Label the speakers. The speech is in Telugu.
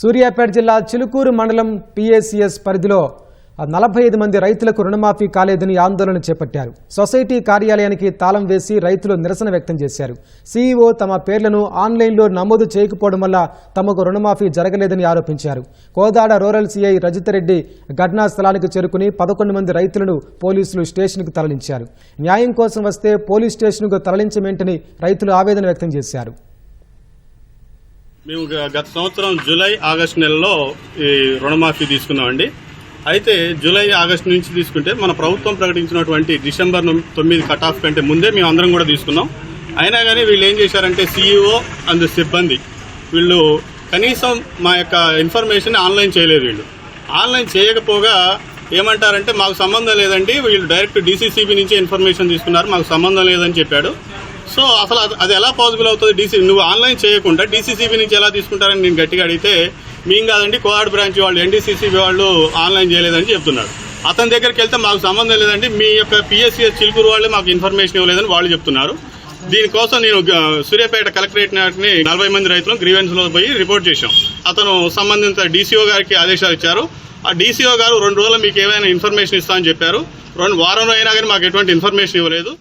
Speaker 1: సూర్యాపేట జిల్లా చిలుకూరు మండలం పిఏసిఎస్ పరిధిలో నలభై ఐదు మంది రైతులకు రుణమాఫీ కాలేదని ఆందోళన చేపట్టారు. సొసైటీ కార్యాలయానికి తాళం వేసి రైతులు నిరసన వ్యక్తం చేశారు. సీఈఓ తమ పేర్లను ఆన్లైన్లో నమోదు చేయకపోవడం వల్ల తమకు రుణమాఫీ జరగలేదని ఆరోపించారు. కోదాడ రూరల్ సీఐ రజితరెడ్డి ఘటనా స్థలానికి చేరుకుని పదకొండు మంది రైతులను పోలీసులు స్టేషన్కు తరలించారు. న్యాయం కోసం వస్తే పోలీస్ స్టేషన్కు తరలించమేంటని రైతులు ఆవేదన వ్యక్తం చేశారు.
Speaker 2: మేము గత సంవత్సరం జూలై ఆగస్టు నెలలో ఈ రుణమాఫీ తీసుకున్నామండి. అయితే జూలై ఆగస్టు నుంచి తీసుకుంటే మన ప్రభుత్వం ప్రకటించినటువంటి డిసెంబర్ ను- తొమ్మిది కట్ ఆఫ్ కంటే ముందే మేము అందరం కూడా తీసుకున్నాం. అయినా కానీ వీళ్ళు ఏం చేశారంటే సీఈఓ అండ్ సిబ్బంది వీళ్ళు కనీసం మా యొక్క ఇన్ఫర్మేషన్ ఆన్లైన్ చేయలేదు వీళ్ళు. ఆన్లైన్ చేయకపోగా ఏమంటారంటే మాకు సంబంధం లేదండి వీళ్ళు డైరెక్ట్ డీసీసీబీ నుంచి ఇన్ఫర్మేషన్ తీసుకున్నారు మాకు సంబంధం లేదని చెప్పాడు. సో అసలు అది- ఎలా పాసిబుల్ అవుతుంది? డీసీ నువ్వు ఆన్లైన్ చేయకుండా డీసీసీబీ నుంచి ఎలా తీసుకుంటారని నేను గట్టిగా అడిగితే మేము కాదండి కోఆర్డ్ బ్రాంచ్ వాళ్ళు ఎన్డీసీసీబీ వాళ్ళు ఆన్లైన్ చేయలేదని చెప్తున్నారు. అతని దగ్గరికి వెళ్తే మాకు సంబంధం లేదండి. మీ యొక్క పిఎస్సిఎస్ చిలుకూరు వాళ్ళే మాకు ఇన్ఫర్మేషన్ ఇవ్వలేదని వాళ్ళు చెప్తున్నారు. దీనికోసం నేను సూర్యాపేట కలెక్టరేట్ నాటిని నలభై మంది రైతులు గ్రీవెన్స్లో పోయి రిపోర్ట్ చేశాం. అతను సంబంధిత డీసీఓ గారికి ఆదేశాలు ఇచ్చారు. ఆ డీసీఓ గారు రెండు రోజులు మీకు ఏమైనా ఇన్ఫర్మేషన్ ఇస్తా అని చెప్పారు. రెండు వారంలో అయినా కానీ మాకు ఎటువంటి ఇన్ఫర్మేషన్ ఇవ్వలేదు.